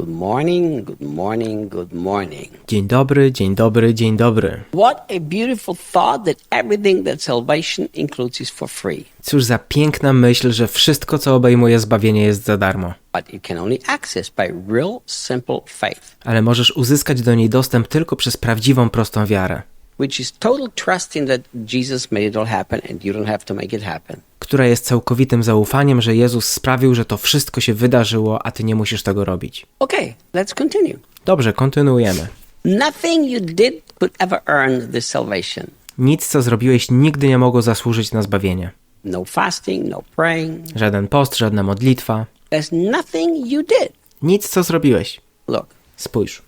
Good morning, good morning, good morning. Dzień dobry, dzień dobry, dzień dobry. What a beautiful thought that everything that salvation includes is for free. Cóż za piękna myśl, że wszystko, co obejmuje zbawienie, jest za darmo. But it can only access by real simple faith, Ale możesz uzyskać do niej dostęp tylko przez prawdziwą, prostą wiarę, which is total trusting that Jesus made it all happen and you don't have to make it happen. która jest całkowitym zaufaniem, że Jezus sprawił, że to wszystko się wydarzyło, a ty nie musisz tego robić. Okay, let's continue. Dobrze, kontynuujemy. Nothing you did could ever earn this salvation. Nic, co zrobiłeś, nigdy nie mogło zasłużyć na zbawienie. No fasting, no praying. Żaden post, żadna modlitwa. There's nothing you did. Nic, co zrobiłeś. Look, Spójrz.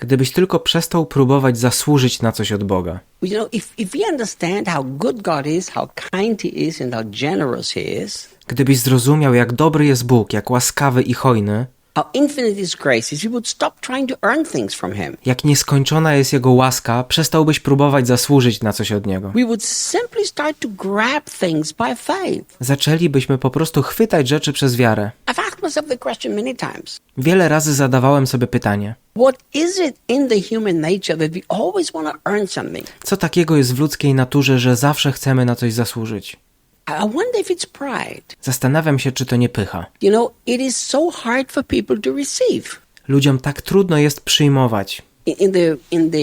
Gdybyś tylko przestał próbować zasłużyć na coś od Boga, gdybyś zrozumiał, jak dobry jest Bóg, jak łaskawy i hojny, jak nieskończona jest Jego łaska, przestałbyś próbować zasłużyć na coś od Niego. Zaczęlibyśmy po prostu chwytać rzeczy przez wiarę. I've Wiele razy zadawałem sobie pytanie, What is it in the human nature that we always want to earn something? co takiego jest w ludzkiej naturze, że zawsze chcemy na coś zasłużyć? I I wonder if it's pride. Zastanawiam się, czy to nie pycha. You know, it is so hard for people to receive. Ludziom tak trudno jest przyjmować. In, the in the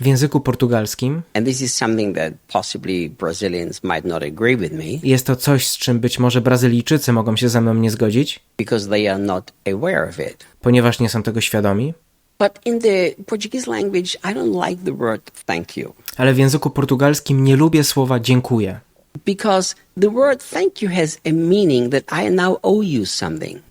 W języku portugalskim and this is something that possibly Brazilians might not agree with me jest to coś, z czym być może Brazylijczycy mogą się ze mną nie zgodzić, because they are not aware of it. ponieważ nie są tego świadomi. But in the Portuguese language, I don't like the word thank you Ale w języku portugalskim nie lubię słowa dziękuję,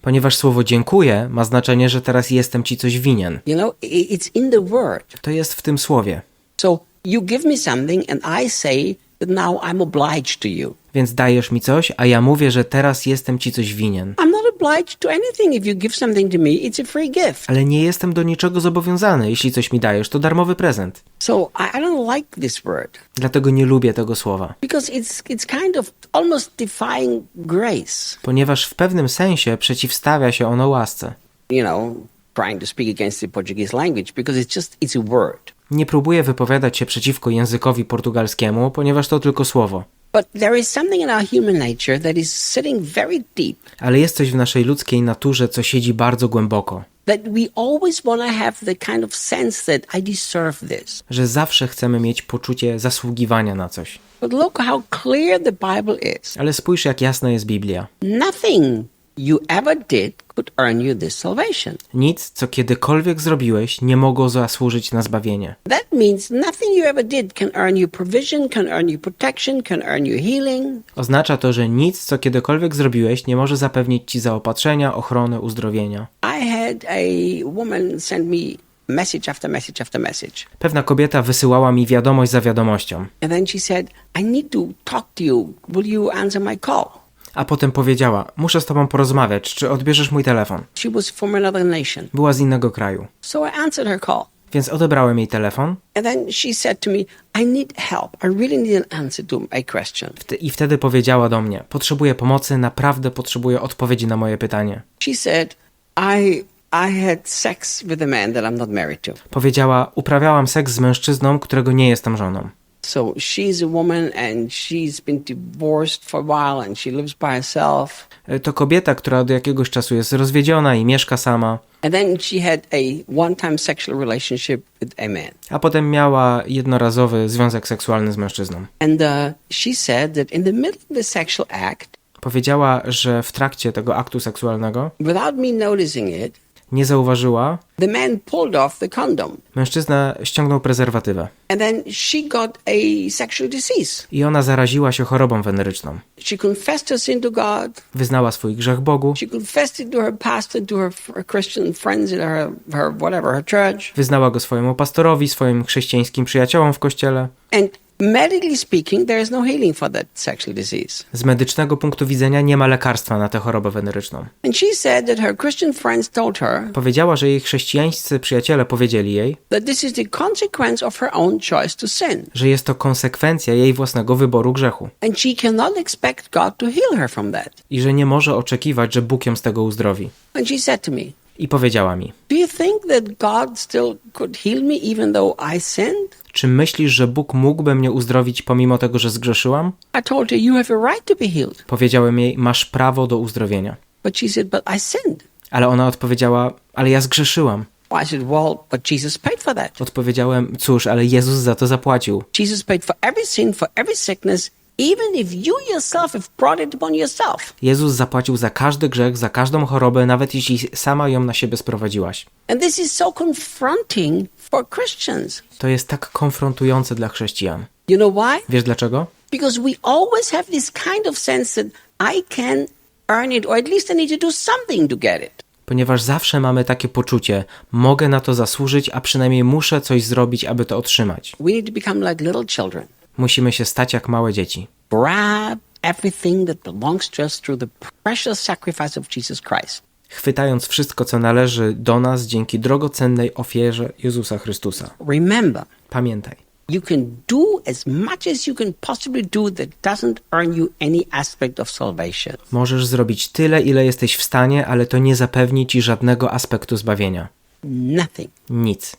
ponieważ słowo dziękuję ma znaczenie, że teraz jestem ci coś winien. You know, it's in the word. To jest w tym słowie. So you give me something, and I say that now I'm obliged to you. Więc dajesz mi coś, a ja mówię, że teraz jestem ci coś winien. I'm not obliged to anything. If you give something to me, it's a free gift. Ale nie jestem do niczego zobowiązany. Jeśli coś mi dajesz, to darmowy prezent. So I, I don't like this word Dlatego nie lubię tego słowa. because it's it's kind of almost defying grace. Ponieważ w pewnym sensie przeciwstawia się ono łasce. You know, trying to speak against the Portuguese language because it's just it's a word. Nie próbuję wypowiadać się przeciwko językowi portugalskiemu, ponieważ to tylko słowo. Ale jest coś w naszej ludzkiej naturze, co siedzi bardzo głęboko. Że zawsze chcemy mieć poczucie zasługiwania na coś. But look how clear the Bible is. Ale spójrz, jak jasna jest Biblia. Nothing you ever did Nic, co kiedykolwiek zrobiłeś, nie mogło zasłużyć na zbawienie. That means nothing you ever did can earn you provision, can earn you protection, can earn you healing. Oznacza to, że nic, co kiedykolwiek zrobiłeś, nie może zapewnić ci zaopatrzenia, ochrony, uzdrowienia. I had a woman send me message after message after message. Pewna kobieta wysyłała mi wiadomość za wiadomością, And then she said, I need to talk to you. Will you answer my call? A potem powiedziała: Muszę z tobą porozmawiać, czy odbierzesz mój telefon? She was from another nation. Była z innego kraju. So I answered her call. Więc odebrałem jej telefon And then she said to me, I need help. I really need an answer to a question. wte- i wtedy powiedziała do mnie: Potrzebuję pomocy, naprawdę potrzebuję odpowiedzi na moje pytanie. She said, I I had sex with a man that I'm not married to. Powiedziała: Uprawiałam seks z mężczyzną, którego nie jestem żoną. So she's a woman and she's been divorced for a while and she lives by herself. E, To kobieta, która od jakiegoś czasu jest rozwiedziona i mieszka sama, And then she had a one time sexual relationship with a man. a potem miała jednorazowy związek seksualny z mężczyzną. And uh, she said that in the middle of the sexual act, Powiedziała, że w trakcie tego aktu seksualnego without me noticing it, nie zauważyła, the man pulled off the condom. mężczyzna ściągnął prezerwatywę And then she got a sexual disease. i ona zaraziła się chorobą weneryczną. She confessed her sin to God. Wyznała swój grzech Bogu, She confessed it to her pastor, to her, her Christian friends in her, her whatever, her church. wyznała go swojemu pastorowi, swoim chrześcijańskim przyjaciołom w kościele. And Medically speaking, there is no healing for that sexual disease. Z medycznego punktu widzenia nie ma lekarstwa na tę chorobę weneryczną. And she said that her Christian friends told her Powiedziała, że jej chrześcijańscy przyjaciele powiedzieli jej, that this is the consequence of her own choice to sin. że jest to konsekwencja jej własnego wyboru grzechu And she cannot expect God to heal her from that. i że nie może oczekiwać, że Bóg ją z tego uzdrowi. And she said to me, I powiedziała mi: Do you think that God still could heal me even though I sinned? Czy myślisz, że Bóg mógłby mnie uzdrowić pomimo tego, że zgrzeszyłam? I told her, You have a right to be healed. Powiedziałem jej: Masz prawo do uzdrowienia. But she said, But I sinned. Ale ona odpowiedziała: Ale ja zgrzeszyłam. I said, Well, but Jesus paid for that. Odpowiedziałem: Cóż, ale Jezus za to zapłacił. Jesus paid for every sin, for every sickness, even if you yourself have brought it upon yourself. Jezus zapłacił za każdy grzech, za każdą chorobę, nawet jeśli sama ją na siebie sprowadziłaś. And this is so confronting. To jest tak konfrontujące dla chrześcijan. You know why? Wiesz dlaczego? Because we always have this kind of sense that I can earn it, or at least I need to do something to get it. Ponieważ zawsze mamy takie poczucie: mogę na to zasłużyć, a przynajmniej muszę coś zrobić, aby to otrzymać. We need to become like little children. Musimy się stać jak małe dzieci. Grab everything that belongs to us through the precious sacrifice of Jesus Christ. Chwytając wszystko, co należy do nas dzięki drogocennej ofierze Jezusa Chrystusa. Remember, Pamiętaj, you can do as much as you can possibly do that doesn't earn you any aspect of salvation. możesz zrobić tyle, ile jesteś w stanie, ale to nie zapewni ci żadnego aspektu zbawienia. Nothing. Nic.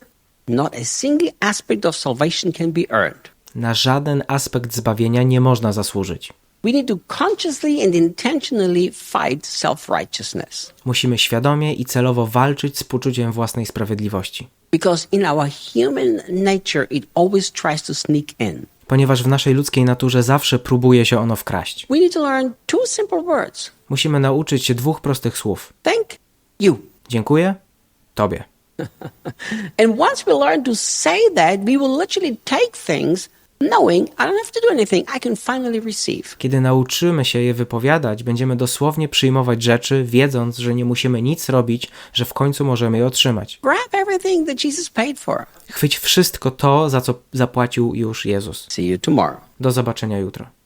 Not a single aspect of salvation can be earned. Na żaden aspekt zbawienia nie można zasłużyć. We need to consciously and intentionally fight self righteousness. Musimy świadomie i celowo walczyć z poczuciem własnej sprawiedliwości. Because in our human nature, it always tries to sneak in. Ponieważ w naszej ludzkiej naturze zawsze próbuje się ono wkraść. We need to learn two simple words Musimy nauczyć się dwóch prostych słów. thank you. Dziękuję Tobie. And once we learn to say that, we will literally take things knowing I don't have to do anything. I can finally receive. Kiedy nauczymy się je wypowiadać, będziemy dosłownie przyjmować rzeczy, wiedząc, że nie musimy nic robić, że w końcu możemy je otrzymać. Grab everything that Jesus paid for. Chwyć wszystko to, za co zapłacił już Jezus. See you tomorrow. Do zobaczenia jutro.